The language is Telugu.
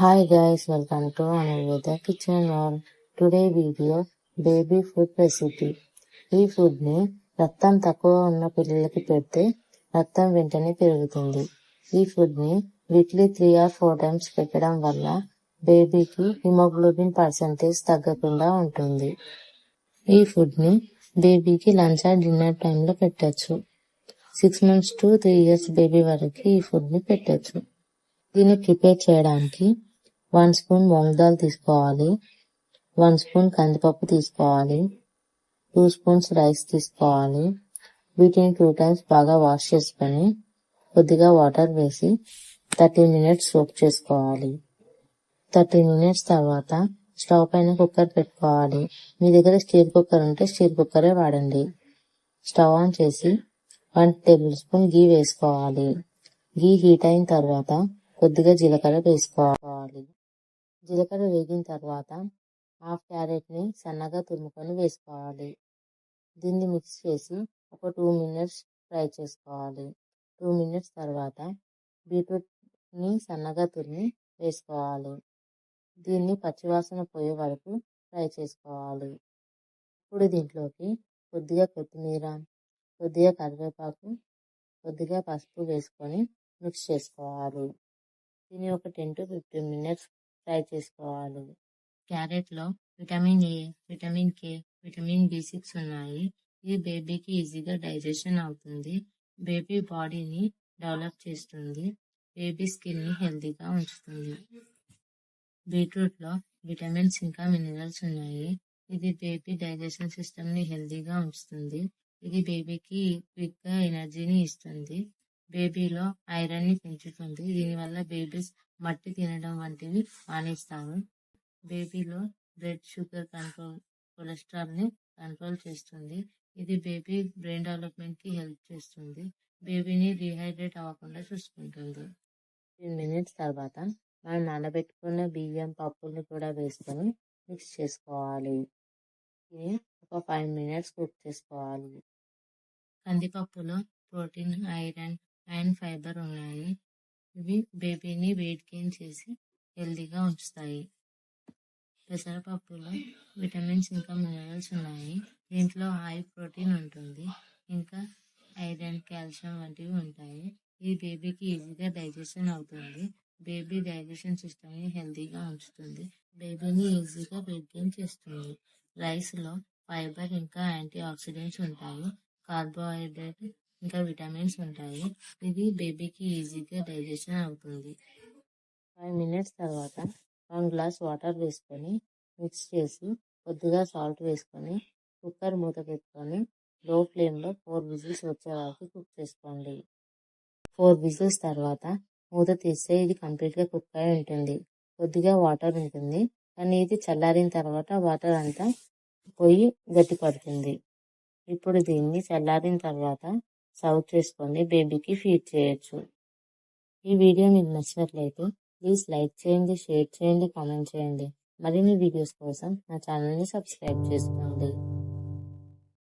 Hi guys, welcome to Anurveda Kitchen World. Today video baby food recipe. ఈ ఫుడ్ని రక్తం తక్కువ ఉన్న పిల్లలకి పెడితే రక్తం వెంటనే పెరుగుతుంది. ఈ ఫుడ్ని weekly three or four times పెట్టడం వల్ల బేబీకి హిమోగ్లోబిన్ పర్సంటేజ్ తగ్గకుండా ఉంటుంది. ఈ ఫుడ్ని బేబీకి లంచ్ ఆర్ డిన్నర్ టైంలో పెట్టచ్చు six months to three years baby వరకు ఈ ఫుడ్ని పెట్టచ్చు దీన్ని ప్రిపేర్ చేయడానికి వన్ స్పూన్ మొంగదాలు తీసుకోవాలి. వన్ స్పూన్ కందిపప్పు తీసుకోవాలి. టూ స్పూన్స్ రైస్ తీసుకోవాలి. వీటిని టూ టైమ్స్ బాగా వాష్ చేసుకొని కొద్దిగా వాటర్ వేసి థర్టీ మినిట్స్ సోప్ చేసుకోవాలి. థర్టీ మినిట్స్ తర్వాత స్టవ్ పైన కుక్కర్ పెట్టుకోవాలి. మీ దగ్గర స్టీల్ కుక్కర్ ఉంటే స్టీల్ కుక్కరే వాడండి. స్టవ్ ఆన్ చేసి వన్ టేబుల్ స్పూన్ గీ వేసుకోవాలి. గీ హీట్ అయిన తర్వాత కొద్దిగా జీలకర్ర వేసుకోవాలి. జీలకర్ర వేగిన తర్వాత హాఫ్ క్యారెట్ని సన్నగా తురుముకొని వేసుకోవాలి. దీన్ని మిక్స్ చేసి ఒక టూ మినిట్స్ ఫ్రై చేసుకోవాలి. టూ మినిట్స్ తర్వాత బీట్రూట్ని సన్నగా తురిమి వేసుకోవాలి. దీన్ని పచ్చివాసన పోయే వరకు ఫ్రై చేసుకోవాలి. ఇప్పుడు దీంట్లోకి కొద్దిగా కొత్తిమీర కొద్దిగా కరివేపాకు కొద్దిగా పసుపు వేసుకొని మిక్స్ చేసుకోవాలి. దీన్ని ఒక ten to fifteen minutes fry చేసుకోవాలి. క్యారెట్లో vitamin A vitamin K vitamin B six ఉన్నాయి. ఇది బేబీకి ఈజీగా డైజెషన్ అవుతుంది. బేబీ బాడీని డెవలప్ చేస్తుంది. బేబీ స్కిన్ని హెల్తీగా ఉంచుతుంది. బీట్రూట్లో విటమిన్స్ ఇంకా మినరల్స్ ఉన్నాయి. ఇది బేబీ డైజెషన్ సిస్టమ్ని హెల్తీగా ఉంచుతుంది. ఇది బేబీకి క్విక్గా ఎనర్జీని ఇస్తుంది. బేబీలో ఐరన్ని పెంచుతుంది. దీనివల్ల బేబీస్ మట్టి తినడం వంటివి మానేస్తారు బేబీలో బ్లడ్ షుగర్ కంట్రోల్ కొలెస్ట్రాల్ని కంట్రోల్ చేస్తుంది. ఇది బేబీ బ్రెయిన్ డెవలప్మెంట్కి హెల్ప్ చేస్తుంది. బేబీని డిహైడ్రేట్ అవ్వకుండా చూసుకుంటుంది. ఫిఫ్టీన్ మినిట్స్ తర్వాత మనం నానబెట్టుకున్న బియ్యం పప్పుల్ని కూడా వేసుకొని మిక్స్ చేసుకోవాలి. ఇది ఒక ఫైవ్ మినిట్స్ కుక్ చేసుకోవాలి. కందిపప్పులో ప్రోటీన్ ఐరన్ అండ్ ఫైబర్ ఉన్నాయి. ఇవి బేబీని వెయిట్ గెయిన్ చేసి హెల్దీగా ఉంచుతాయి. పెసరపప్పులో విటమిన్స్ ఇంకా మినరల్స్ ఉన్నాయి. దీంట్లో హై ప్రోటీన్ ఉంటుంది. ఇంకా ఐరన్ కాల్షియం వంటివి ఉంటాయి. ఈ బేబీకి ఈజీగా డైజెషన్ అవుతుంది. బేబీ డైజెషన్ సిస్టమ్ని హెల్తీగా ఉంచుతుంది. బేబీని ఈజీగా వెయిట్ గెయిన్ చేస్తుంది. రైస్లో ఫైబర్ ఇంకా యాంటీ ఆక్సిడెంట్స్ ఉంటాయి. కార్బోహైడ్రేట్ ఇంకా విటమిన్స్ ఉంటాయి. ఇది బేబీకి ఈజీగా డైజెషన్ అవుతుంది. ఫైవ్ మినిట్స్ తర్వాత వన్ గ్లాస్ వాటర్ వేసుకొని మిక్స్ చేసి కొద్దిగా సాల్ట్ వేసుకొని కుక్కర్ మూత పెట్టుకొని లో ఫ్లేమ్లో ఫోర్ విజిల్స్ వచ్చే వరకు కుక్ చేసుకోండి. ఫోర్ విజిల్స్ తర్వాత మూత తీస్తే ఇది కంప్లీట్గా కుక్ అయి ఉంటుంది. కొద్దిగా వాటర్ ఉంటుంది. కానీ ఇది చల్లారిన తర్వాత వాటర్ అంతా పోయి గట్టి పడుతుంది ఇప్పుడు దీన్ని చల్లారిన తర్వాత సర్వ్ చేసుకొని బేబీకి ఫీడ్ చేయొచ్చు. ఈ వీడియో మీకు నచ్చినట్లయితే ప్లీజ్ లైక్ చేయండి షేర్ చేయండి కామెంట్ చేయండి. మరిన్ని వీడియోస్ కోసం నా ఛానల్ని సబ్స్క్రైబ్ చేసుకోండి.